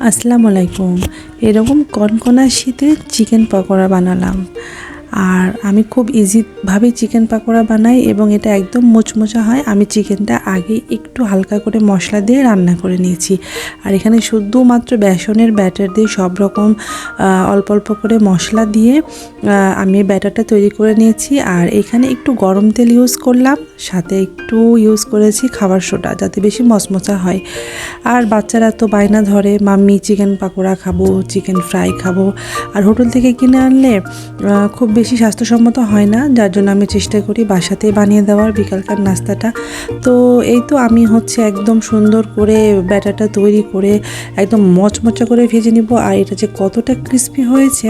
আসসালামু আলাইকুম। এরকম কনকনা শীতে চিকেন পকোড়া বানালাম। আর আমি খুব ইজিভাবে চিকেন পাকোড়া বানাই এবং এটা একদম মুচমুচা হয়। আমি চিকেনটা আগে একটু হালকা করে মশলা দিয়ে রান্না করে নিয়েছি। আর এখানে শুধুমাত্র বেসনের ব্যাটার দিয়ে সব রকম অল্প অল্প করে মশলা দিয়ে আমি ব্যাটারটা তৈরি করে নিয়েছি। আর এখানে একটু গরম তেল ইউজ করলাম, সাথে একটু ইউজ করেছি খাবার সোডা যাতে বেশি মচমচা হয়। আর বাচ্চারা তো বায়না ধরে, মাম্মি চিকেন পাকোড়া খাব চিকেন ফ্রাই খাব। আর হোটেল থেকে কিনে আনলে খুব বেশি স্বাস্থ্যসম্মত হয় না, যার জন্য আমি চেষ্টা করি বাসাতেই বানিয়ে দেওয়ার, বিকালকার নাস্তাটা। তো এই তো আমি হচ্ছে একদম সুন্দর করে ব্যাটারটা তৈরি করে একদম মচমচা করে ভেজে নিব। আর এটা যে কতটা ক্রিস্পি হয়েছে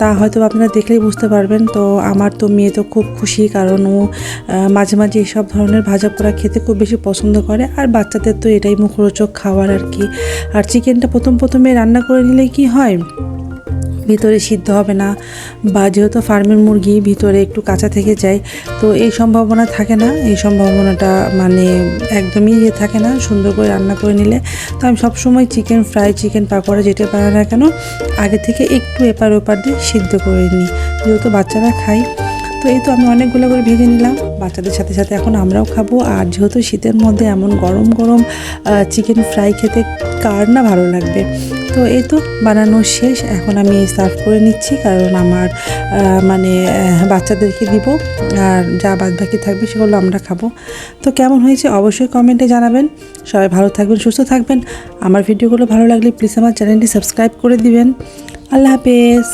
তা হয়তো আপনারা দেখলেই বুঝতে পারবেন। তো আমার তো মেয়ে তো খুব খুশি, কারণ ও মাঝে মাঝে এসব ধরনের ভাজা পোড়া খেতে খুব বেশি পছন্দ করে। আর বাচ্চাদের তো এটাই মুখরোচক খাবার আর কি। আর চিকেনটা প্রথম প্রথমে রান্না করে নিলে কি হয়? ভিতরে সিদ্ধ হবে না বা যেহেতু ফার্মের মুরগি ভিতরে একটু কাঁচা থেকে যায়, তো এই সম্ভাবনা থাকে না। এই সম্ভাবনাটা মানে একদমই ইয়ে থাকে না, সুন্দর করে রান্না করে নিলে। তো আমি সবসময় চিকেন ফ্রাই, চিকেন পাকোড়া যেটা পারে না কেন, আগে থেকে একটু এপার ওপার দিয়ে সিদ্ধ করে নিই। যেহেতু বাচ্চারা খায় তো এই তো আমি অনেকগুলো করে ভেজে নিলাম। বাচ্চাদের সাথে সাথে এখন আমরাও খাব। আর যেহেতু শীতের মধ্যে এমন গরম গরম চিকেন ফ্রাই খেতে কার না ভালো লাগবে। তো এই তো বানানো শেষ। এখন আমি সার্ভ করে নিচ্ছি কারণ আমার মানে বাচ্চাদেরকে দিব। আর যা বাদ বাকি থাকবে সেগুলো আমরা খাব। তো কেমন হয়েছে অবশ্যই কমেন্টে জানাবেন। সবাই ভালো থাকবেন, সুস্থ থাকবেন। আমার ভিডিওগুলো ভালো লাগলে প্লিজ আমার চ্যানেলটি সাবস্ক্রাইব করে দিবেন। আল্লাহ হাফেজ।